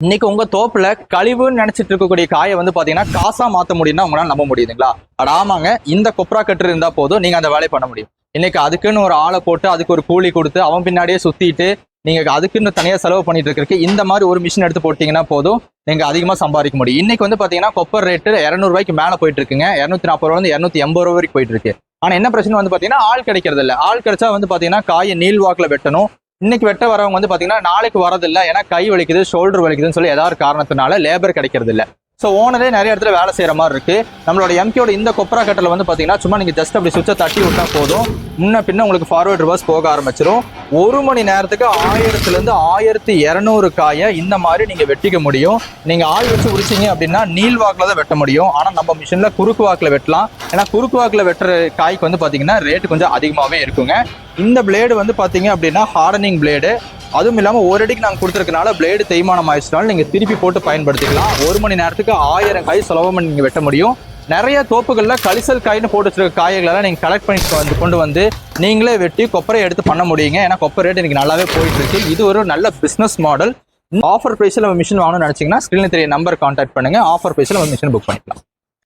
இன்னைக்கு உங்க தோப்புல கழிவுன்னு நினைச்சிட்டு இருக்கக்கூடிய காயை வந்து பாத்தீங்கன்னா காசா மாத்த முடியும்னா உங்களால நம்ப முடியுதுங்களா? அட ஆமாங்க இந்த கொப்ரா கட்டு இருந்தா போதும் நீங்க அந்த வேலையை பண்ண முடியும். இன்னைக்கு அதுக்குன்னு ஒரு ஆளை போட்டு அதுக்கு ஒரு கூலி கொடுத்து அவன் பின்னாடியே சுத்திட்டு நீங்க அதுக்குன்னு தனியா செலவு பண்ணிட்டு இருக்கிறதுக்கு இந்த மாதிரி ஒரு மிஷின் எடுத்து போட்டீங்கன்னா போதும் நீங்க அதிகமா சம்பாதிக்க முடியும். இன்னைக்கு வந்து பாத்தீங்கன்னா கொப்பர் ரேட்டு இரநூறுவாய்க்கு மேல போயிட்டு இருக்குங்க. இரநூத்தி நாற்பது ரூபா வந்து எண்பது ரூபா வரைக்கும் போயிட்டு இருக்கு. ஆனா என்ன பிரச்சனை வந்து பாத்தீங்கன்னா ஆள் கிடைக்கிறது இல்ல. ஆள் கிடைச்சா வந்து பாத்தீங்கன்னா காயை நீல் வாக்குல வெட்டணும் இன்னைக்கு வெட்ட வரவங்க வந்து பாத்தீங்கன்னா நாளைக்கு வரதில்லை. ஏன்னா கை வலிக்குது ஷோல்டர் வலிக்குதுன்னு சொல்லி ஏதாவது காரணத்தினால லேபர் கிடைக்கிறது இல்லை ஸோ ஓனரே நிறைய இடத்துல வேலை செய்கிற மாதிரி இருக்கு. நம்மளோட எம்கேயோட இந்த கொப்பரா கட்டில் வந்து பார்த்தீங்கன்னா சும்மா நீங்கள் ஜஸ்ட் அப்படி சுவிட்சை தட்டி விட்டால் போதும். முன்ன பின்ன உங்களுக்கு ஃபார்வர்ட் ரிவர்ஸ் போக ஆரம்பிச்சிடும் ஒரு மணி நேரத்துக்கு ஆயிரத்துலேருந்து ஆயிரத்தி இரநூறு காயை இந்த மாதிரி நீங்கள் வெட்டிக்க முடியும். நீங்கள் ஆள் வச்சு உரிச்சீங்க அப்படின்னா நீள் வாக்கில் தான் வெட்ட முடியும். ஆனால் நம்ம மிஷினில் குறுக்கு வாக்கில் வெட்டலாம். ஏன்னா குறுக்கு வாக்கில் வெட்டுற காய்க்கு வந்து பார்த்தீங்கன்னா ரேட்டு கொஞ்சம் அதிகமாகவே இருக்குங்க. இந்த பிளேடு வந்து பார்த்தீங்க அப்படின்னா ஹார்டனிங் பிளேடு அதுவும் இல்லாமல் ஒரு அடிக்கு நாங்கள் கொடுத்துருக்கனால பிளேடு தேய்மானம் ஆயிடுச்சுனாலும் நீங்கள் திருப்பி போட்டு பயன்படுத்திக்கலாம். ஒரு மணி நேரத்துக்கு ஆயிரம் காய் சுலபமாக நீங்கள் வெட்ட முடியும். நிறைய தோப்புகளில் கழிசல் காய்னு போட்டு வச்சிருக்க காய்களெல்லாம் நீங்கள் கலெக்ட் பண்ணி வந்து கொண்டு வந்து நீங்களே வெட்டி கொப்பரை எடுத்து பண்ண முடியுங்க. ஏன்னா கொப்பரை ரேட் இன்றைக்கி நல்லாவே போயிட்டு இருக்கு இது ஒரு நல்ல பிஸ்னஸ் மாடல் ஆஃபர் ப்ரைஸில் நம்ம மிஷின் வாங்கணும்னு நினச்சிங்கன்னா ஸ்க்ரீனில் தெரிய நம்பர் கான்டாக்ட் பண்ணுங்க. ஆஃபர் ப்ரைஸில் நம்ம மிஷின் புக் பண்ணிக்கலாம்.